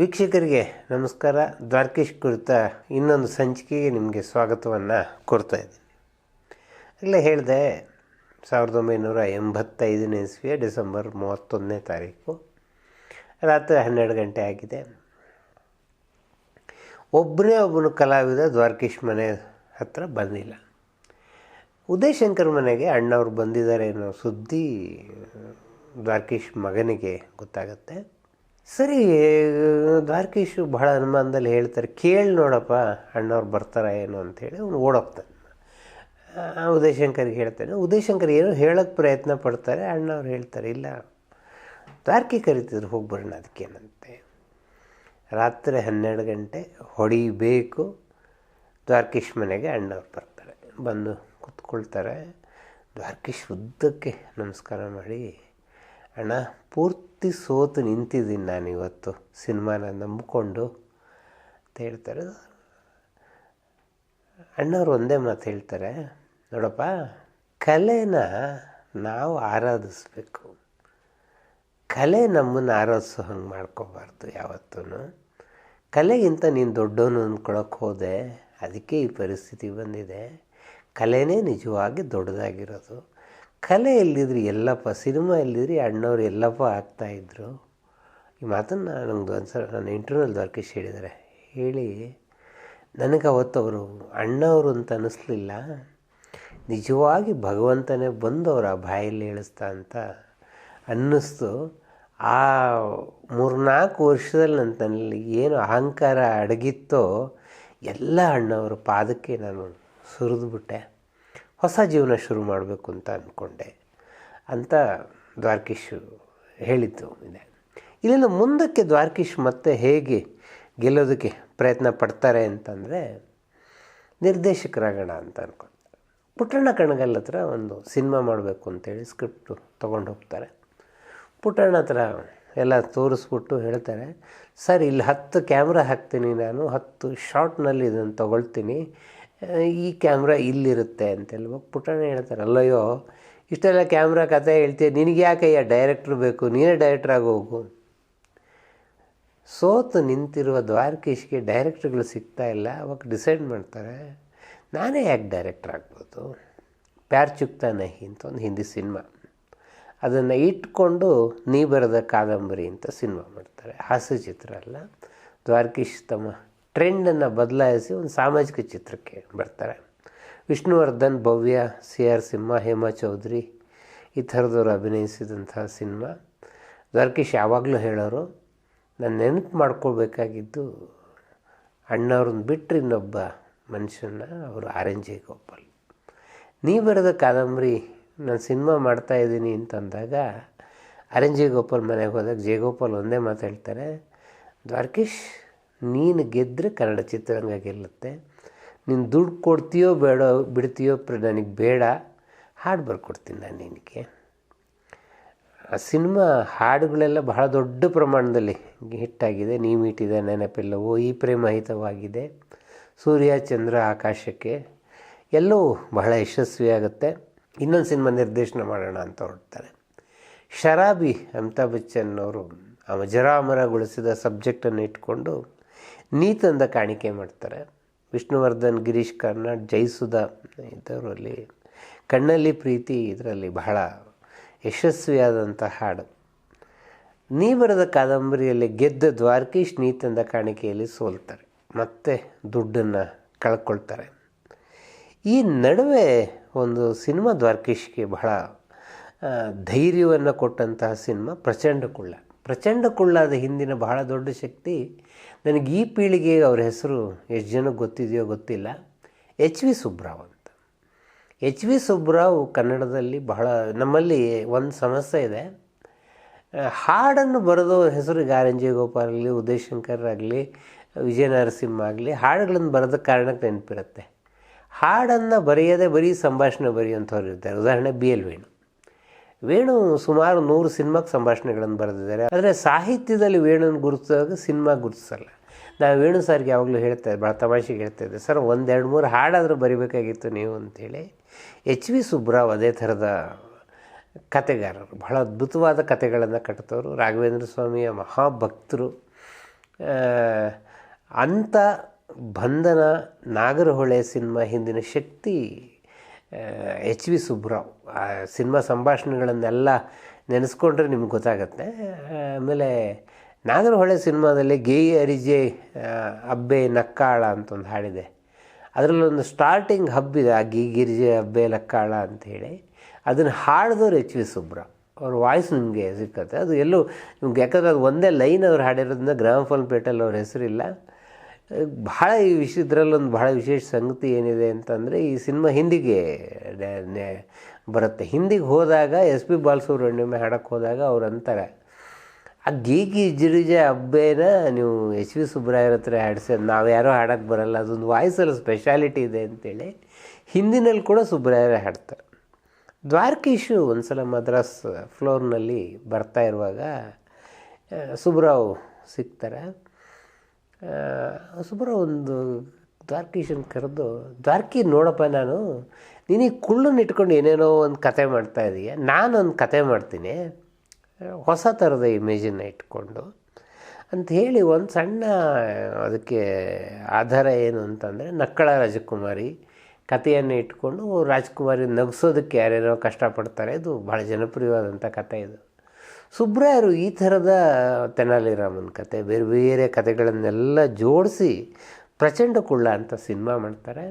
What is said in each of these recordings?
ವೀಕ್ಷಕರಿಗೆ ನಮಸ್ಕಾರ. ದ್ವಾರಕೀಶ್ ಕುರಿತ ಇನ್ನೊಂದು ಸಂಚಿಕೆಗೆ ನಿಮಗೆ ಸ್ವಾಗತವನ್ನು ಕೊಡ್ತಾ ಇದ್ದೀನಿ. ಆಗಲೇ ಹೇಳಿದೆ, ಸಾವಿರದ ಒಂಬೈನೂರ ಎಂಬತ್ತೈದನೇ ಇಸ್ವಿಯ ಡಿಸೆಂಬರ್ ಮೂವತ್ತೊಂದನೇ ತಾರೀಕು, ರಾತ್ರಿ ಹನ್ನೆರಡು ಗಂಟೆ ಆಗಿದೆ. ಒಬ್ಬನೇ ಒಬ್ಬನು ಕಲಾವಿದ ದ್ವಾರಕೀಶ್ ಮನೆ ಹತ್ರ ಬಂದಿಲ್ಲ. ಉದಯಶಂಕರ್ ಮನೆಗೆ ಅಣ್ಣವ್ರು ಬಂದಿದ್ದಾರೆ ಅನ್ನೋ ಸುದ್ದಿ, ದ್ವಾರಕೀಶ್ ಮಗನಿಗೆ ಗೊತ್ತಾಗತ್ತೆ. ಸರಿ, ದ್ವಾರಕೀಶು ಬಹಳ ಅನುಮಾನದಲ್ಲಿ ಹೇಳ್ತಾರೆ, ಕೇಳಿ ನೋಡಪ್ಪ, ಅಣ್ಣವ್ರು ಬರ್ತಾರ ಏನು ಅಂಥೇಳಿ ಅವನು ಓಡೋಗ್ತಾನೆ. ಉದಯಶಂಕರ್ಗೆ ಹೇಳ್ತಾನೆ, ಉದಯಶಂಕರ್ ಏನೋ ಹೇಳೋಕ್ಕೆ ಪ್ರಯತ್ನ ಪಡ್ತಾರೆ, ಅಣ್ಣವ್ರು ಹೇಳ್ತಾರೆ, ಇಲ್ಲ, ದ್ವಾರಕೆ ಕರಿತಿದ್ರು, ಹೋಗಿ ಬರೋಣ ಅದಕ್ಕೇನಂತೆ ರಾತ್ರಿ ಹನ್ನೆರಡು ಗಂಟೆ ಹೊಡಿಬೇಕು, ದ್ವಾರಕೀಶ್ ಮನೆಗೆ ಅಣ್ಣವ್ರು ಬರ್ತಾರೆ, ಬಂದು ಕೂತ್ಕೊಳ್ತಾರೆ. ದ್ವಾರಕೀಶ್ ಉದ್ದಕ್ಕೆ ನಮಸ್ಕಾರ ಮಾಡಿ ಅಣ್ಣ, ಪೂರ್ತಿ ಸೋತು ನಿಂತಿದ್ದೀನಿ ನಾನು ಇವತ್ತು ಸಿನಿಮಾನ ನಂಬಿಕೊಂಡು ಅಂತ ಹೇಳ್ತಾರೆ. ಅಣ್ಣವ್ರು ಒಂದೇ ಮಾತು ಹೇಳ್ತಾರೆ, ನೋಡಪ್ಪ, ಕಲೆನ ನಾವು ಆರಾಧಿಸ್ಬೇಕು. ಕಲೆ ನಮ್ಮನ್ನು ಆರಾಧಿಸೋ ಹಂಗೆ ಮಾಡ್ಕೋಬಾರ್ದು ಯಾವತ್ತೂ ಕಲೆಗಿಂತ ನೀನು ದೊಡ್ಡವನು ಅಂದ್ಕೊಳಕ್ಕೆ ಹೋದೆ, ಅದಕ್ಕೆ ಈ ಪರಿಸ್ಥಿತಿ ಬಂದಿದೆ. ಕಲೆನೇ ನಿಜವಾಗಿ ದೊಡ್ಡದಾಗಿರೋದು. ಕಲೆ ಎಲ್ಲಿದ್ರಿ ಎಲ್ಲಪ್ಪ ಸಿನಿಮಾ ಎಲ್ಲಿದ್ರಿ ಅಣ್ಣವ್ರು ಎಲ್ಲಪ್ಪ ಆಗ್ತಾಯಿದ್ರು ಈ ಮಾತನ್ನು ನಮ್ಮದು ಒಂದು ಸಲ ನನ್ನ ಇಂಟರ್ವ್ಯೂಲ್ ದ್ವಾರಕೀಶ್ ಹೇಳಿದ್ದಾರೆ. ಹೇಳಿ, ನನಗೆ ಅವತ್ತು ಅವರು ಅಣ್ಣವರು ಅಂತ ಅನ್ನಿಸ್ಲಿಲ್ಲ ನಿಜವಾಗಿ ಭಗವಂತನೇ ಬಂದು ಅವರ ಬಾಯಲ್ಲಿ ಹೇಳಿಸ್ತಾ ಅಂತ ಅನ್ನಿಸ್ತು. ಆ ಮೂರ್ನಾಲ್ಕು ವರ್ಷದಲ್ಲಿ ನನ್ನ ತನ್ನಲ್ಲಿ ಏನು ಅಹಂಕಾರ ಅಡಗಿತ್ತೋ, ಎಲ್ಲ ಅಣ್ಣವರ ಪಾದಕ್ಕೆ ನಾನು ಸುರಿದ್ಬಿಟ್ಟೆ. ಹೊಸ ಜೀವನ ಶುರು ಮಾಡಬೇಕು ಅಂತ ಅಂದ್ಕೊಂಡೆ ಅಂತ ದ್ವಾರಕೀಶ್ ಹೇಳಿದ್ದು ಇದೆ. ಇಲ್ಲಿಂದ ಮುಂದಕ್ಕೆ ದ್ವಾರಕೀಶ್ ಮತ್ತೆ ಹೇಗೆ ಗೆಲ್ಲೋದಕ್ಕೆ ಪ್ರಯತ್ನ ಪಡ್ತಾರೆ ಅಂತಂದರೆ ನಿರ್ದೇಶಕರಾಗೋಣ ಅಂತ ಅನ್ಕೊಂಡೆ. ಪುಟ್ಟಣ್ಣ ಕಣಗಲ್ ಹತ್ರ ಒಂದು ಸಿನಿಮಾ ಮಾಡಬೇಕು ಅಂತೇಳಿ ಸ್ಕ್ರಿಪ್ಟು ತೊಗೊಂಡು ಹೋಗ್ತಾರೆ. ಪುಟ್ಟಣ್ಣ ಹತ್ರ ಎಲ್ಲ ತೋರಿಸ್ಬಿಟ್ಟು ಹೇಳ್ತಾರೆ, ಸರ್, ಇಲ್ಲಿ ಹತ್ತು ಕ್ಯಾಮ್ರಾ ಹಾಕ್ತೀನಿ ನಾನು, ಹತ್ತು ಶಾರ್ಟ್ನಲ್ಲಿ ಇದನ್ನು ತೊಗೊಳ್ತೀನಿ. ಈ ಕ್ಯಾಮ್ರಾ ಇಲ್ಲಿರುತ್ತೆ ಅಂತೆಲ್ಲ ಪುಟ್ಟಣ್ಣ ಹೇಳ್ತಾರೆ, ಅಲ್ಲಯ್ಯೋ, ಇಷ್ಟೆಲ್ಲ ಕ್ಯಾಮ್ರಾ ಕತೆ ಹೇಳ್ತೀಯ, ನಿನಗೆ ಯಾಕಯ್ಯ ಡೈರೆಕ್ಟ್ರ್ ಬೇಕು? ನೀನೇ ಡೈರೆಕ್ಟ್ರಾಗಿ ಹೋಗು ಸೋತು ನಿಂತಿರುವ ದ್ವಾರಕೀಶ್ಗೆ ಡೈರೆಕ್ಟ್ರ್ಗಳು ಸಿಗ್ತಾ ಇಲ್ಲ. ಅವಾಗ ಡಿಸೈಡ್ ಮಾಡ್ತಾರೆ, ನಾನೇ ಯಾಕೆ ಡೈರೆಕ್ಟ್ರ್ ಆಗ್ಬೋದು? ಪ್ಯಾರ್ ಚುಕ್ತಾ ನಹಿ ಅಂತ ಒಂದು ಹಿಂದಿ ಸಿನಿಮಾ. ಅದನ್ನು ಇಟ್ಕೊಂಡು ನೀ ಬರೆದ ಕಾದಂಬರಿ ಅಂತ ಸಿನಿಮಾ ಮಾಡ್ತಾರೆ. ಹಾಸ್ಯ ಚಿತ್ರ ಅಲ್ಲ. ದ್ವಾರಕೀಶ್ ತಮ್ಮ ಟ್ರೆಂಡನ್ನು ಬದಲಾಯಿಸಿ ಒಂದು ಸಾಮಾಜಿಕ ಚಿತ್ರಕ್ಕೆ ಬರ್ತಾರೆ. ವಿಷ್ಣುವರ್ಧನ್, ಭವ್ಯ, ಸಿ ಆರ್ ಸಿಂಹ, ಹೇಮಾ ಚೌಧರಿ ಈ ಥರದವರು ಅಭಿನಯಿಸಿದಂತಹ ಸಿನಿಮಾ. ದ್ವಾರಕೀಶ್ ಯಾವಾಗಲೂ ಹೇಳೋರು, ನಾನು ನೆನಪು ಮಾಡ್ಕೊಳ್ಬೇಕಾಗಿದ್ದು ಅಣ್ಣವ್ರನ್ನ ಬಿಟ್ಟರೆ ಇನ್ನೊಬ್ಬ ಮನುಷ್ಯನ ಅವರು ಆರ್ ಗೋಪಾಲ್ ನೀ ಬರೆದ ಕಾದಂಬರಿ ನಾನು ಸಿನಿಮಾ ಮಾಡ್ತಾಯಿದ್ದೀನಿ ಅಂತಂದಾಗ ಆರ್ ಎನ್ ಜಯಗೋಪಾಲ್ ಮನೆಗೆ ಹೋದಾಗ ಜಯಗೋಪಾಲ್ ಒಂದೇ ಮಾತು ಹೇಳ್ತಾರೆ, ದ್ವಾರಕೀಶ್ ನೀನು ಗೆದ್ದರೆ ಕನ್ನಡ ಚಿತ್ರರಂಗ ಗೆಲ್ಲುತ್ತೆ. ನೀನು ದುಡ್ಡು ಕೊಡ್ತೀಯೋ ಬೇಡ ಬಿಡ್ತೀಯೋ ಪ್ರ, ನನಗೆ ಬೇಡ. ಹಾಡು ಬರ್ಕೊಡ್ತೀನಿ ನಾನು ನಿನಗೆ. ಆ ಸಿನಿಮಾ ಹಾಡುಗಳೆಲ್ಲ ಬಹಳ ದೊಡ್ಡ ಪ್ರಮಾಣದಲ್ಲಿ ಹಿಟ್ಟಾಗಿದೆ. ನೀ ಮೀಟಿದ ನೆನಪಿಲ್ಲವೋ, ಈ ಪ್ರೇಮಹಿತವಾಗಿದೆ. ಸೂರ್ಯ, ಚಂದ್ರ, ಆಕಾಶಕ್ಕೆ ಎಲ್ಲವೂ ಬಹಳ ಯಶಸ್ವಿಯಾಗುತ್ತೆ. ಇನ್ನೊಂದು ಸಿನಿಮಾ ನಿರ್ದೇಶನ ಮಾಡೋಣ ಅಂತ ಹೊರಡ್ತಾರೆ. ಶರಾಬಿ, ಅಮಿತಾಬ್ ಬಚ್ಚನ್ ಅವರು ಅಮಜರಾಮರಗೊಳಿಸಿದ ಸಬ್ಜೆಕ್ಟನ್ನು ಇಟ್ಕೊಂಡು ನೀ ತಂದ ಕಾಣಿಕೆ ಮಾಡ್ತಾರೆ. ವಿಷ್ಣುವರ್ಧನ್, ಗಿರೀಶ್ ಕಾರ್ನಾಡ್, ಜೈಸುಧಾ ಇದರಲ್ಲಿ ಕಣ್ಣಲ್ಲಿ ಪ್ರೀತಿ ಇದರಲ್ಲಿ ಬಹಳ ಯಶಸ್ವಿಯಾದಂಥ ಹಾಡು. ನೀ ಬರೆದ ಕಾದಂಬರಿಯಲ್ಲಿ ಗೆದ್ದ ದ್ವಾರಕೀಶ್ ನೀತಂದ ಕಾಣಿಕೆಯಲ್ಲಿ ಸೋಲ್ತಾರೆ. ಮತ್ತೆ ದುಡ್ಡನ್ನು ಕಳ್ಕೊಳ್ತಾರೆ. ಈ ನಡುವೆ ಒಂದು ಸಿನಿಮಾ ದ್ವಾರಕೀಶ್ಗೆ ಬಹಳ ಧೈರ್ಯವನ್ನು ಕೊಟ್ಟಂತಹ ಸಿನಿಮಾ ಪ್ರಚಂಡ ಕುಳ್ಳ ಪ್ರಚಂಡ ಕುಳ್ಳಾದ ಹಿಂದಿನ ಬಹಳ ದೊಡ್ಡ ಶಕ್ತಿ ನನಗೆ ಈ ಪೀಳಿಗೆಗೆ ಅವ್ರ ಹೆಸರು ಎಷ್ಟು ಜನಕ್ಕೆ ಗೊತ್ತಿದೆಯೋ ಗೊತ್ತಿಲ್ಲ. ಎಚ್ ವಿ ಸುಬ್ರಾವ್ ಅಂತ. ಎಚ್ ವಿ ಸುಬ್ರಾವ್ ಕನ್ನಡದಲ್ಲಿ ಬಹಳ ನಮ್ಮಲ್ಲಿ ಒಂದು ಸಮಸ್ಯೆ ಇದೆ. ಹಾಡನ್ನು ಬರೆದವ್ರ ಹೆಸರು ಗಾರಂಜಿ ಜಯಗೋಪಾಲ್ ಆಗಲಿ ಉದಯಶಂಕರ್ ಆಗಲಿ, ವಿಜಯ ನರಸಿಂಹ ಆಗಲಿ, ಹಾಡುಗಳನ್ನು ಬರೆದ ಕಾರಣಕ್ಕೆ ನೆನಪಿರುತ್ತೆ. ಹಾಡನ್ನು ಬರೆಯದೆ ಬರೀ ಸಂಭಾಷಣೆ ಬರೆಯುವಂಥವ್ರು ಇರ್ತಾರೆ. ಉದಾಹರಣೆ ಬಿ ಎಲ್ ವೇಣು. ವೇಣು ಸುಮಾರು ನೂರು ಸಿನಿಮಾಕ್ಕೆ ಸಂಭಾಷಣೆಗಳನ್ನು ಬರೆದಿದ್ದಾರೆ. ಆದರೆ ಸಾಹಿತ್ಯದಲ್ಲಿ ವೇಣುನ ಗುರುತಿಸೋದು ಸಿನಿಮಾ ಗುರುತಿಸಲ್ಲ. ನಾವು ವೇಣು ಸರ್ಗೆ ಯಾವಾಗಲೂ ಹೇಳ್ತಾ ಭಾಳ ತಮಾಷೆಗೆ ಹೇಳ್ತಾ ಇದ್ದೆ ಸರ್, ಒಂದೆರಡು ಮೂರು ಹಾಡಾದರೂ ಬರಿಬೇಕಾಗಿತ್ತು ನೀವು ಅಂಥೇಳಿ ಎಚ್ ವಿ ಸುಬ್ರಾವ್ ಅದೇ ಥರದ ಕತೆಗಾರರು ಬಹಳ ಅದ್ಭುತವಾದ ಕತೆಗಳನ್ನು ಕಟ್ತವರು. ರಾಘವೇಂದ್ರ ಸ್ವಾಮಿಯ ಮಹಾಭಕ್ತರು. ಅಂಥ ಬಂಧನ ನಾಗರಹೊಳೆ ಸಿನಿಮಾ ಹಿಂದಿನ ಶಕ್ತಿ ಎಚ್ ವಿ ಸುಬ್ರಾವ್, ಆ ಸಿನಿಮಾ ಸಂಭಾಷಣೆಗಳನ್ನೆಲ್ಲ ನೆನೆಸ್ಕೊಂಡ್ರೆ ನಿಮ್ಗೆ ಗೊತ್ತಾಗತ್ತೆ. ಆಮೇಲೆ ನಾಗರಹೊಳೆ ಸಿನಿಮಾದಲ್ಲಿ ಗೇಯಿ ಅರಿಜೆ ಅಬ್ಬೆ ನಕ್ಕಾಳ ಅಂತ ಒಂದು ಹಾಡಿದೆ ಅದರಲ್ಲೊಂದು ಸ್ಟಾರ್ಟಿಂಗ್ ಹಬ್ಬಿದೆ ಆ ಗಿ ಗಿರಿಜೆ, ಅಬ್ಬೆ ಲಕ್ಕಾಳ ಅಂಥೇಳಿ ಅದನ್ನು ಹಾಡಿದವ್ರು ಎಚ್ ವಿ ಸುಬ್ರಾವ್. ಅವ್ರ ವಾಯ್ಸ್ ನಿಮಗೆ ಸಿಕ್ಕತ್ತೆ. ಅದು ಎಲ್ಲೂ ನಿಮ್ಗೆ ಯಾಕಂದರೆ ಅದು ಒಂದೇ ಲೈನ್ ಅವ್ರು ಹಾಡಿರೋದ್ರಿಂದ ಗ್ರಾಮಫೋನ್ ಪೇಟಲ್ಲಿ ಅವ್ರ ಹೆಸರಿಲ್ಲ. ಭಾಳ ಈ ವಿಷಯದ್ರಲ್ಲೊಂದು ಭಾಳ ವಿಶೇಷ ಸಂಗತಿ ಏನಿದೆ ಅಂತಂದರೆ ಈ ಸಿನಿಮಾ ಹಿಂದಿಗೆ ಬರುತ್ತೆ. ಹಿಂದಿಗೆ ಹೋದಾಗ ಎಸ್ ಪಿ ಬಾಲಸುಬ್ರಹ್ಮಣ್ಯಮ ಹಾಡಕ್ಕೆ ಹೋದಾಗ ಅವ್ರು ಅಂತಾರೆ, ಆ ಗೀಗಿ ಜಿರಿಜ ಹಬ್ಬೇನ ನೀವು ಎಚ್ ವಿ ಸುಬ್ರಾಯರ್ ಹತ್ರ ಹಾಡಿಸೋದು ನಾವು ಯಾರೋ ಹಾಡಕ್ಕೆ ಬರಲ್ಲ, ಅದೊಂದು ವಾಯ್ಸಲ್ಲಿ ಸ್ಪೆಷಾಲಿಟಿ ಇದೆ ಅಂತೇಳಿ ಹಿಂದಿನಲ್ಲಿ ಕೂಡ ಸುಬ್ರಾಯರ ಹಾಡ್ತಾರೆ. ದ್ವಾರಕೀಶು ಒಂದು ಸಲ ಮದ್ರಾಸ್ ಫ್ಲೋರ್ನಲ್ಲಿ ಬರ್ತಾ ಇರುವಾಗ ಸುಬ್ರಾವ್ ಸಿಗ್ತಾರೆ. ಆ, ಸುಬ್ರಾವ್ ಒಂದು ದ್ವಾರ್ಕೀಶನ್ ಕರೆದು ದ್ವಾರ್ಕಿ ನೋಡಪ್ಪ ನಾನು ನೀನೀಗ ಕುಳ್ಳನ್ನು ಇಟ್ಕೊಂಡು ಏನೇನೋ ಒಂದು ಕತೆ ಮಾಡ್ತಾ ಇದೀಯ ನಾನೊಂದು ಕತೆ ಮಾಡ್ತೀನಿ ಹೊಸ ಥರದ ಇಮೇಜನ್ನು ಇಟ್ಕೊಂಡು. ಅಂತ ಹೇಳಿ ಒಂದು ಸಣ್ಣ ಅದಕ್ಕೆ ಆಧಾರ ಏನು ಅಂತಂದರೆ ನಕ್ಕಳ ರಾಜಕುಮಾರಿ ಕಥೆಯನ್ನು ಇಟ್ಕೊಂಡು ರಾಜಕುಮಾರಿ ನಗಿಸೋದಕ್ಕೆ ಯಾರ್ಯಾರೋ ಕಷ್ಟಪಡ್ತಾರೆ ಇದು ಭಾಳ ಜನಪ್ರಿಯವಾದಂಥ ಕಥೆ ಇದು. ಸುಬ್ರಾಯರು ಈ ಥರದ ತೆನಾಲಿರಾಮನ್ ಕತೆ, ಬೇರೆ ಬೇರೆ ಕತೆಗಳನ್ನೆಲ್ಲ ಜೋಡಿಸಿ ಪ್ರಚಂಡ ಕುಳ್ಳ ಅಂತ ಸಿನಿಮಾ ಮಾಡ್ತಾರೆ.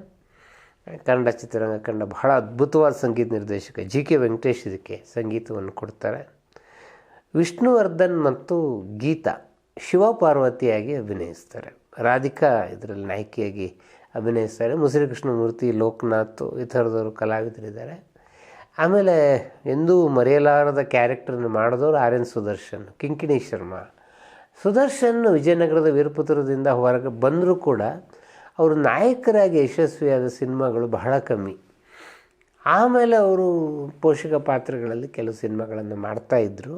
ಕನ್ನಡ ಚಿತ್ರರಂಗ ಕಂಡ ಬಹಳ ಅದ್ಭುತವಾದ ಸಂಗೀತ ನಿರ್ದೇಶಕ ಜಿ ಕೆ ವೆಂಕಟೇಶ್ ಇದಕ್ಕೆ ಸಂಗೀತವನ್ನು ಕೊಡ್ತಾರೆ. ವಿಷ್ಣುವರ್ಧನ್ ಮತ್ತು ಗೀತಾ ಶಿವಪಾರ್ವತಿಯಾಗಿ ಅಭಿನಯಿಸ್ತಾರೆ. ರಾಧಿಕಾ ಇದರಲ್ಲಿ ನಾಯಕಿಯಾಗಿ ಅಭಿನಯಿಸ್ತಾರೆ. ಮುಸಿರಿ ಕೃಷ್ಣಮೂರ್ತಿ ಲೋಕನಾಥ್ ಈ ಥರದವರು ಕಲಾವಿದರಿದ್ದಾರೆ. ಆಮೇಲೆ ಎಂದೂ ಮರೆಯಲಾರದ ಕ್ಯಾರೆಕ್ಟರ್ನ ಮಾಡಿದವರು ಆರ್ ಎನ್ ಸುದರ್ಶನ್, ಕಿಂಕಿಣಿ ಶರ್ಮಾ. ಸುದರ್ಶನ್ ವಿಜಯನಗರದ ವೀರಪುತ್ರದಿಂದ ಹೊರಗೆ ಬಂದರೂ ಕೂಡ ಅವರು ನಾಯಕರಾಗಿ ಯಶಸ್ವಿಯಾದ ಸಿನಿಮಾಗಳು ಬಹಳ ಕಮ್ಮಿ. ಆಮೇಲೆ ಅವರು ಪೋಷಕ ಪಾತ್ರಗಳಲ್ಲಿ ಕೆಲವು ಸಿನಿಮಾಗಳನ್ನು ಮಾಡ್ತಾಯಿದ್ರು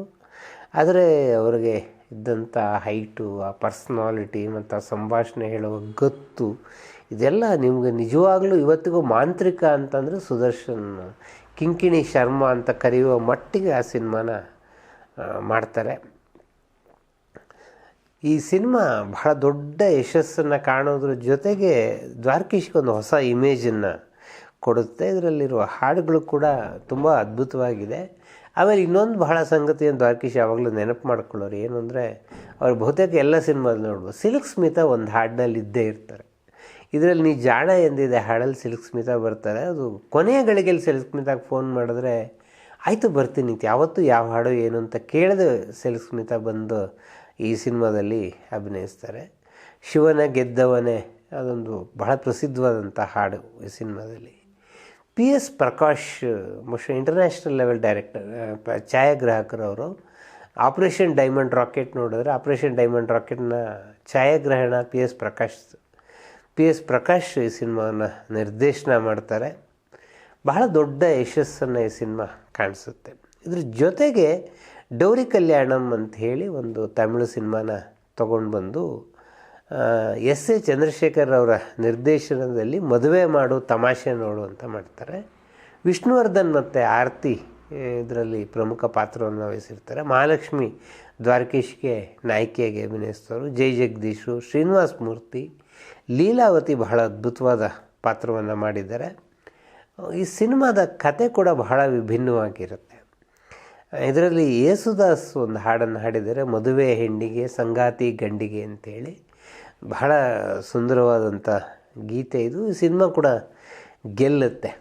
ಆದರೆ ಅವರಿಗೆ ಇದ್ದಂಥ ಹೈಟು, ಆ ಪರ್ಸ್ನಾಲಿಟಿ ಮತ್ತು ಆ ಸಂಭಾಷಣೆ ಹೇಳುವ ಗತ್ತು, ಇದೆಲ್ಲ ನಿಮಗೆ ನಿಜವಾಗ್ಲೂ ಇವತ್ತಿಗೂ ಮಾಂತ್ರಿಕ ಅಂತಂದರೆ ಸುದರ್ಶನ್ ಕಿಂಕಿಣಿ ಶರ್ಮ ಅಂತ ಕರೆಯುವ ಮಟ್ಟಿಗೆ ಆ ಸಿನಿಮಾನ ಮಾಡ್ತಾರೆ. ಈ ಸಿನಿಮಾ ಬಹಳ ದೊಡ್ಡ ಯಶಸ್ಸನ್ನು ಕಾಣೋದ್ರ ಜೊತೆಗೆ ದ್ವಾರಕೀಶ್ಗೆ ಒಂದು ಹೊಸ ಇಮೇಜನ್ನು ಕೊಡುತ್ತೆ. ಇದರಲ್ಲಿರುವ ಹಾಡುಗಳು ಕೂಡ ತುಂಬ ಅದ್ಭುತವಾಗಿದೆ. ಆಮೇಲೆ ಇನ್ನೊಂದು ಬಹಳ ಸಂಗತಿಯನ್ನು ದ್ವಾರಕೀಶ್ ಯಾವಾಗಲೂ ನೆನಪು ಮಾಡ್ಕೊಳ್ಳೋರು ಏನು ಅಂದರೆ, ಅವ್ರು ಬಹುತೇಕ ಎಲ್ಲ ಸಿನಿಮಾದಲ್ಲಿ ನೋಡ್ಬೋದು. ಸಿಲ್ಕ್ ಸ್ಮಿತಾ ಒಂದು ಹಾಡಿನಲ್ಲಿ ಇದ್ದೇ ಇರ್ತಾರೆ. ಇದರಲ್ಲಿ ನೀ ಜಾಣ ಎಂದಿದೆ ಹಾಡಲ್ಲಿ ಸಿಲ್ಕ್ ಸ್ಮಿತಾ ಬರ್ತಾರೆ. ಅದು ಕೊನೆಯ ಗಳಿಗೆಯಲ್ಲಿ ಸಿಲ್ಕ್ ಸ್ಮಿತಾಗೆ ಫೋನ್ ಮಾಡಿದ್ರೆ, ಆಯಿತು ಬರ್ತೀನಿ ಅಂತ ಯಾವತ್ತೂ ಯಾವ ಹಾಡು ಏನು ಅಂತ ಕೇಳಿದ ಸಿಲ್ಕ್ ಸ್ಮಿತಾ ಬಂದು ಈ ಸಿನಿಮಾದಲ್ಲಿ ಅಭಿನಯಿಸ್ತಾರೆ. ಶಿವನ ಗೆದ್ದವನೇ ಅದೊಂದು ಬಹಳ ಪ್ರಸಿದ್ಧವಾದಂಥ ಹಾಡು ಈ ಸಿನಿಮಾದಲ್ಲಿ. P S Prakash most international level director ಛಾಯಾಗ್ರಾಹಕರು ಅವರು ಆಪ್ರೇಷನ್ ಡೈಮಂಡ್ ರಾಕೆಟ್ ನೋಡಿದ್ರೆ ಆಪ್ರೇಷನ್ ಡೈಮಂಡ್ ರಾಕೆಟ್ನ ಛಾಯಾಗ್ರಹಣ P S Prakash P S Prakash ಈ ಸಿನಿಮಾನ ನಿರ್ದೇಶನ ಮಾಡ್ತಾರೆ. ಬಹಳ ದೊಡ್ಡ ಯಶಸ್ಸನ್ನು ಈ ಸಿನಿಮಾ ಕಾಣಿಸುತ್ತೆ. ಇದ್ರ ಜೊತೆಗೆ ಡೌರಿ ಕಲ್ಯಾಣಂ ಅಂತ ಹೇಳಿ ಒಂದು ತಮಿಳು ಸಿನಿಮಾನ ತೊಗೊಂಡು ಬಂದು ಎಸ್ ಎ ಚಂದ್ರಶೇಖರ್ ಅವರ ನಿರ್ದೇಶನದಲ್ಲಿ ಮದುವೆ ಮಾಡು ತಮಾಷೆ ನೋಡು ಅಂತ ಮಾಡ್ತಾರೆ. ವಿಷ್ಣುವರ್ಧನ್ ಮತ್ತು ಆರತಿ ಇದರಲ್ಲಿ ಪ್ರಮುಖ ಪಾತ್ರವನ್ನು ವಹಿಸಿರ್ತಾರೆ. ಮಹಾಲಕ್ಷ್ಮಿ ದ್ವಾರಕೀಶ್ಗೆ ನಾಯಕಿಯಾಗಿ ಅಭಿನಯಿಸ್ತವರು ಜೈ ಜಗದೀಶು ಶ್ರೀನಿವಾಸ್ ಮೂರ್ತಿ ಲೀಲಾವತಿ ಬಹಳ ಅದ್ಭುತವಾದ ಪಾತ್ರವನ್ನು ಮಾಡಿದ್ದಾರೆ. ಈ ಸಿನಿಮಾದ ಕತೆ ಕೂಡ ಬಹಳ ವಿಭಿನ್ನವಾಗಿರುತ್ತೆ. ಇದರಲ್ಲಿ ಯೇಸುದಾಸ್ ಒಂದು ಹಾಡನ್ನು ಹಾಡಿದರೆ ಮದುವೆ ಹೆಣ್ಣಿಗೆ, ಸಂಗಾತಿ ಗಂಡಿಗೆ ಅಂತೇಳಿ. ಬಹಳ ಸುಂದರವಾದಂಥ ಗೀತೆ ಇದು. ಈ ಸಿನಿಮಾ ಕೂಡ ಗೆಲ್ಲುತ್ತೆ.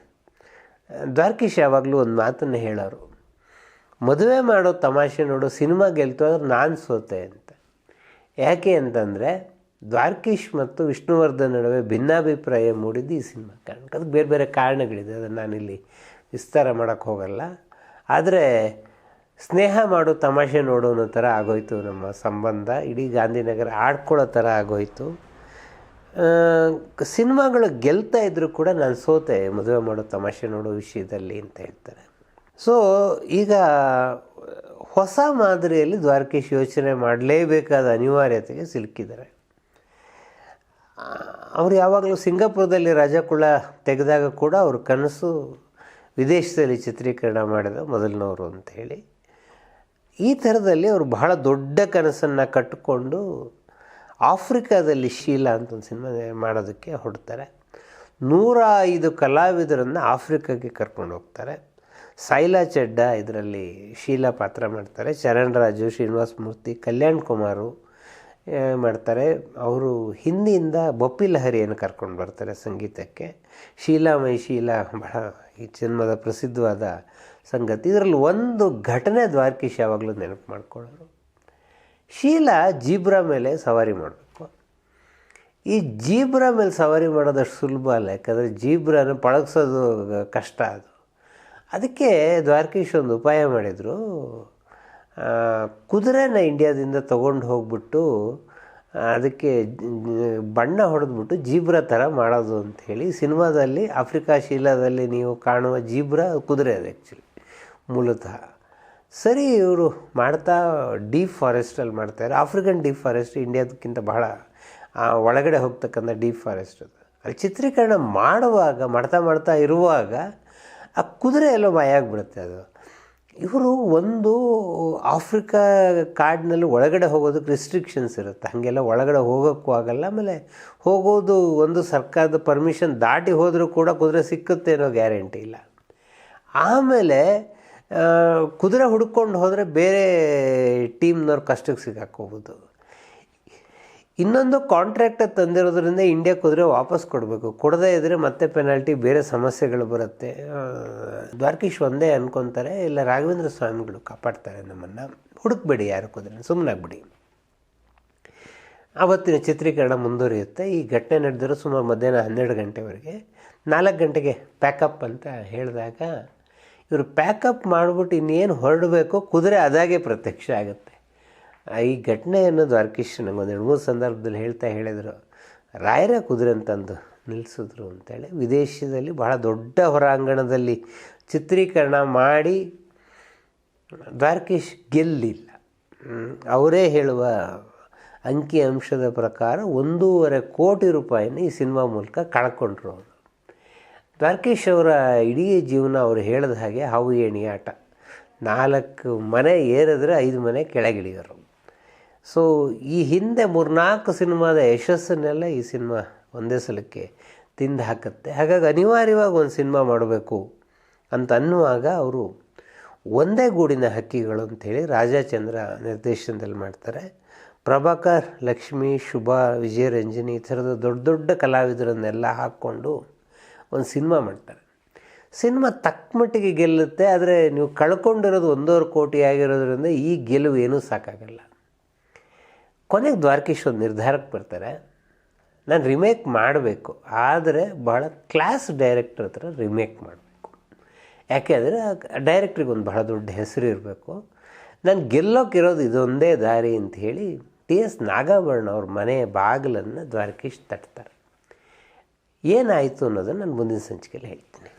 ದ್ವಾರಕೀಶ್ ಯಾವಾಗಲೂ ಒಂದು ಮಾತನ್ನು ಹೇಳೋರು, ಮದುವೆ ಮಾಡೋ ತಮಾಷೆ ನೋಡೋ, ಸಿನಿಮಾ ಗೆಲ್ತು ಅಂದ್ರೆ ನಾನು ಸೋತೆ ಅಂತ. ಯಾಕೆ ಅಂತಂದರೆ ದ್ವಾರಕೀಶ್ ಮತ್ತು ವಿಷ್ಣುವರ್ಧನ್ ನಡುವೆ ಭಿನ್ನಾಭಿಪ್ರಾಯ ಮೂಡಿದ್ದು ಈ ಸಿನಿಮಾ ಕಾರಣಕ್ಕೆ. ಅದಕ್ಕೆ ಬೇರೆ ಬೇರೆ ಕಾರಣಗಳಿದೆ, ಅದನ್ನು ನಾನಿಲ್ಲಿ ವಿಸ್ತಾರ ಮಾಡೋಕ್ಕೆ ಹೋಗಲ್ಲ. ಆದರೆ ಸ್ನೇಹ ಮಾಡು, ತಮಾಷೆ ನೋಡು ಅನ್ನೋ ಥರ ಆಗೋಯ್ತು ನಮ್ಮ ಸಂಬಂಧ. ಇಡೀ ಗಾಂಧಿನಗರ ಆಡ್ಕೊಳ್ಳೋ ಥರ ಆಗೋಯ್ತು. ಸಿನಿಮಾಗಳು ಗೆಲ್ತಾ ಇದ್ದರೂ ಕೂಡ ನಾನು ಸೋತೆ, ಮದುವೆ ಮಾಡೋ ತಮಾಷೆ ನೋಡೋ ವಿಷಯದಲ್ಲಿ ಅಂತ ಹೇಳ್ತಾರೆ. ಸೊ ಈಗ ಹೊಸ ಮಾದರಿಯಲ್ಲಿ ದ್ವಾರಕೀಶ್ ಯೋಚನೆ ಮಾಡಲೇಬೇಕಾದ ಅನಿವಾರ್ಯತೆಗೆ ಸಿಲುಕಿದ್ದಾರೆ. ಅವರು ಯಾವಾಗಲೂ ಸಿಂಗಾಪುರದಲ್ಲಿ ರಾಜಕುಳ ತೆಗೆದಾಗ ಕೂಡ ಅವ್ರ ಕನಸು ವಿದೇಶದಲ್ಲಿ ಚಿತ್ರೀಕರಣ ಮಾಡಿದ ಮೊದಲಿನವರು ಅಂತ ಹೇಳಿ. ಈ ಥರದಲ್ಲಿ ಅವರು ಬಹಳ ದೊಡ್ಡ ಕನಸನ್ನು ಕಟ್ಟಿಕೊಂಡು ಆಫ್ರಿಕಾದಲ್ಲಿ ಶೀಲಾ ಅಂತ ಒಂದು ಸಿನಿಮಾ ಮಾಡೋದಕ್ಕೆ ಹೊಡ್ತಾರೆ ನೂರ ಐದು ಕಲಾವಿದರನ್ನು ಆಫ್ರಿಕಾಗೆ ಕರ್ಕೊಂಡು ಹೋಗ್ತಾರೆ. ಸೈಲಾ ಚೆಡ್ಡ ಇದರಲ್ಲಿ ಶೀಲಾ ಪಾತ್ರ ಮಾಡ್ತಾರೆ. ಚರಣ್ ರಾಜು ಶ್ರೀನಿವಾಸ ಮೂರ್ತಿ, ಕಲ್ಯಾಣ್ ಕುಮಾರು ಮಾಡ್ತಾರೆ. ಅವರು ಹಿಂದಿಯಿಂದ ಬೊಪ್ಪಿ ಲಹರಿಯನ್ನು ಕರ್ಕೊಂಡು ಬರ್ತಾರೆ ಸಂಗೀತಕ್ಕೆ. ಶೀಲಾ ಮೈ ಶೀಲಾ ಬಹಳ ಈ ಜನ್ಮದ ಪ್ರಸಿದ್ಧವಾದ ಸಂಗತಿ. ಇದರಲ್ಲಿ ಒಂದು ಘಟನೆ ದ್ವಾರಕೀಶ್ ಯಾವಾಗಲೂ ನೆನಪು ಮಾಡ್ಕೊಳ್ಳೋರು. ಶೀಲಾ ಜೀಬ್ರ ಮೇಲೆ ಸವಾರಿ ಮಾಡಬೇಕು. ಈ ಜೀಬ್ರ ಮೇಲೆ ಸವಾರಿ ಮಾಡೋದಷ್ಟು ಸುಲಭ ಅಲ್ಲ, ಯಾಕಂದರೆ ಜೀಬ್ರಾನ ಪಳಗಿಸೋದು ಕಷ್ಟ ಅದು. ಅದಕ್ಕೆ ದ್ವಾರಕೀಶ್ ಒಂದು ಉಪಾಯ ಮಾಡಿದರು. ಕುದುರೆನ ಇಂಡಿಯಾದಿಂದ ತೊಗೊಂಡು ಹೋಗ್ಬಿಟ್ಟು ಅದಕ್ಕೆ, ಬಣ್ಣ ಹೊಡೆದ್ಬಿಟ್ಟು ಜೀಬ್ರ ಥರ ಮಾಡೋದು ಅಂಥೇಳಿ ಸಿನಿಮಾದಲ್ಲಿ, ಆಫ್ರಿಕಾ ಶೀಲಾದಲ್ಲಿ ನೀವು ಕಾಣುವ ಜೀಬ್ರ ಕುದುರೆ ಅದು ಆ್ಯಕ್ಚುಲಿ ಮೂಲತಃ. ಸರಿ, ಇವರು ಮಾಡ್ತಾ, ಡೀಪ್ ಫಾರೆಸ್ಟಲ್ಲಿ ಮಾಡ್ತಾರೆ ಆಫ್ರಿಕನ್ ಡೀಪ್ ಫಾರೆಸ್ಟ್ ಇಂಡಿಯಾದಕ್ಕಿಂತ ಬಹಳ ಒಳಗಡೆ ಹೋಗ್ತಕ್ಕಂಥ ಡೀಪ್ ಫಾರೆಸ್ಟ್ ಅದು. ಅಲ್ಲಿ ಚಿತ್ರೀಕರಣ ಮಾಡುವಾಗ, ಮಾಡ್ತಾ ಮಾಡ್ತಾ ಇರುವಾಗ, ಆ ಕುದುರೆ ಎಲ್ಲೋ ಮಾಯ ಆಗಿಬಿಡುತ್ತೆ ಅದು. ಇವರು ಒಂದು ಆಫ್ರಿಕಾ ಕಾಡಿನಲ್ಲಿ ಒಳಗಡೆ ಹೋಗೋದಕ್ಕೆ ರಿಸ್ಟ್ರಿಕ್ಷನ್ಸ್ ಇರುತ್ತೆ. ಹಾಗೆಲ್ಲ ಒಳಗಡೆ ಹೋಗೋಕ್ಕೂ ಆಗಲ್ಲ, ಆಮೇಲೆ ಹೋಗೋದು ಒಂದು ಸರ್ಕಾರದ ಪರ್ಮಿಷನ್ ದಾಟಿ ಹೋದರೂ ಕೂಡ ಕುದುರೆ ಸಿಕ್ಕುತ್ತೆ ಅನ್ನೋ ಗ್ಯಾರಂಟಿ ಇಲ್ಲ. ಆಮೇಲೆ ಕುದುರೆ ಹುಡ್ಕೊಂಡು ಹೋದರೆ ಬೇರೆ ಟೀಮ್ನವ್ರ ಕಷ್ಟಕ್ಕೆ ಸಿಕ್ಕಾಕೋಬೋದು ಇನ್ನೊಂದು ಕಾಂಟ್ರಾಕ್ಟ್ ತಂದಿರೋದ್ರಿಂದ ಇಂಡಿಯಾ ಹೋದರೆ ವಾಪಸ್ ಕೊಡಬೇಕು. ಕೊಡದೇ ಇದ್ದರೆ ಮತ್ತೆ ಪೆನಾಲ್ಟಿ ಬೇರೆ ಸಮಸ್ಯೆಗಳು ಬರುತ್ತೆ. ದ್ವಾರಕೀಶ್ ಒಂದೇ ಅನ್ಕೊತಾರೆ. ಇಲ್ಲ ರಾಘವೇಂದ್ರ ಸ್ವಾಮಿಗಳು ಕಾಪಾಡ್ತಾರೆ ನಮ್ಮನ್ನು. ಹುಡುಕ್ಬೇಡಿ ಯಾರು ಕುದುರೆ ಸುಮ್ಮನಾಗ್ಬಿಡಿ ಆವತ್ತಿನ ಚಿತ್ರೀಕರಣ ಮುಂದುವರಿಯುತ್ತೆ. ಈ ಘಟನೆ ನಡೆದಿರೋ ಸುಮಾರು ಮಧ್ಯಾಹ್ನ ಹನ್ನೆರಡು ಗಂಟೆವರೆಗೆ. ನಾಲ್ಕು ಗಂಟೆಗೆ ಪ್ಯಾಕಪ್ ಅಂತ ಹೇಳಿದಾಗ, ಇವರು ಪ್ಯಾಕಪ್ ಮಾಡಿಬಿಟ್ಟು ಇನ್ನೇನು ಹೊರಡಬೇಕು, ಕುದುರೆ ಅದಾಗೆ ಪ್ರತ್ಯಕ್ಷ ಆಗುತ್ತೆ. ಈ ಘಟನೆಯನ್ನು ಅರ್ಕಿಶ್ ನಂಗೆ ಒಂದು ಎರಡು ಮೂರು ಸಂದರ್ಭದಲ್ಲಿ ಹೇಳ್ತಾ ಹೇಳಿದರು. ರಾಯರ ಕುದುರೆ ಅಂತಂದು ನಿಲ್ಲಿಸಿದ್ರು ಅಂತೇಳಿ ವಿದೇಶದಲ್ಲಿ ಬಹಳ ದೊಡ್ಡ ಹೊರಾಂಗಣದಲ್ಲಿ ಚಿತ್ರೀಕರಣ ಮಾಡಿ ದ್ವಾರಕೀಶ್ ಗೆಲ್ಲಿಲ್ಲ. ಅವರೇ ಹೇಳುವ ಅಂಕಿ ಅಂಶದ ಪ್ರಕಾರ ಒಂದೂವರೆ ಕೋಟಿ ರೂಪಾಯಿನ ಈ ಸಿನಿಮಾ ಮೂಲಕ ಕಳ್ಕೊಂಡ್ರು ಅವರು. ದ್ವಾರಕೀಶ್ ಅವರ ಇಡೀ ಜೀವನ ಅವರು ಹೇಳಿದ ಹಾಗೆ ಹಾವು ಏಣಿ ಆಟ. ನಾಲ್ಕು ಮನೆ ಏರಿದ್ರೆ ಐದು ಮನೆ ಕೆಳಗಿಳಿಯೋರು. ಸೊ ಈ ಹಿಂದೆ ಮೂರ್ನಾಲ್ಕು ಸಿನಿಮಾದ ಯಶಸ್ಸನ್ನೆಲ್ಲ ಈ ಸಿನಿಮಾ ಒಂದೇ ಸಲಕ್ಕೆ ತಿಂದು ಹಾಕುತ್ತೆ. ಹಾಗಾಗಿ ಅನಿವಾರ್ಯವಾಗಿ ಒಂದು ಸಿನಿಮಾ ಮಾಡಬೇಕು ಅಂತ ಅನ್ನುವಾಗ ಅವರು ಒಂದೇ ಗೂಡಿನ ಹಕ್ಕಿಗಳು ಅಂಥೇಳಿ ರಾಜಾಚಂದ್ರ ನಿರ್ದೇಶನದಲ್ಲಿ ಮಾಡ್ತಾರೆ. ಪ್ರಭಾಕರ್, ಲಕ್ಷ್ಮಿ, ಶುಭಾ, ವಿಜಯರಂಜನಿ ಈ ಥರದ ದೊಡ್ಡ ದೊಡ್ಡ ಕಲಾವಿದರನ್ನೆಲ್ಲ ಹಾಕ್ಕೊಂಡು ಒಂದು ಸಿನಿಮಾ ಮಾಡ್ತಾರೆ. ಸಿನಿಮಾ ತಕ್ಕ ಮಟ್ಟಿಗೆ ಗೆಲ್ಲುತ್ತೆ, ಆದರೆ ನೀವು ಕಳ್ಕೊಂಡಿರೋದು ಒಂದೂವರೆ ಕೋಟಿ ಆಗಿರೋದ್ರಿಂದ ಈ ಗೆಲುವು ಏನೂ ಸಾಕಾಗಲ್ಲ. ಕೊನೆಗೆ ದ್ವಾರಕೀಶ್ ಒಂದು ನಿರ್ಧಾರಕ್ಕೆ ಬರ್ತಾರೆ. ನಾನು ರಿಮೇಕ್ ಮಾಡಬೇಕು. ಆದರೆ ಬಹಳ ಕ್ಲಾಸ್ ಡೈರೆಕ್ಟರ್ ಹತ್ರ ರಿಮೇಕ್ ಮಾಡಬೇಕು. ಯಾಕೆ ಅಂದರೆ ಡೈರೆಕ್ಟ್ರಿಗೆ ಒಂದು ಬಹಳ ದೊಡ್ಡ ಹೆಸರು ಇರಬೇಕು. ನಾನು ಗೆಲ್ಲೋಕ್ಕಿರೋದು ಇದೊಂದೇ ದಾರಿ ಅಂತ ಹೇಳಿ ಟಿ ಎಸ್ ನಾಗಾಭರಣ ಅವ್ರ ಮನೆ ಬಾಗಿಲನ್ನು ದ್ವಾರಕೀಶ್ ತಟ್ತಾರೆ. ಏನಾಯಿತು ಅನ್ನೋದನ್ನು ನಾನು ಮುಂದಿನ ಸಂಚಿಕೆಯಲ್ಲಿ ಹೇಳ್ತೀನಿ.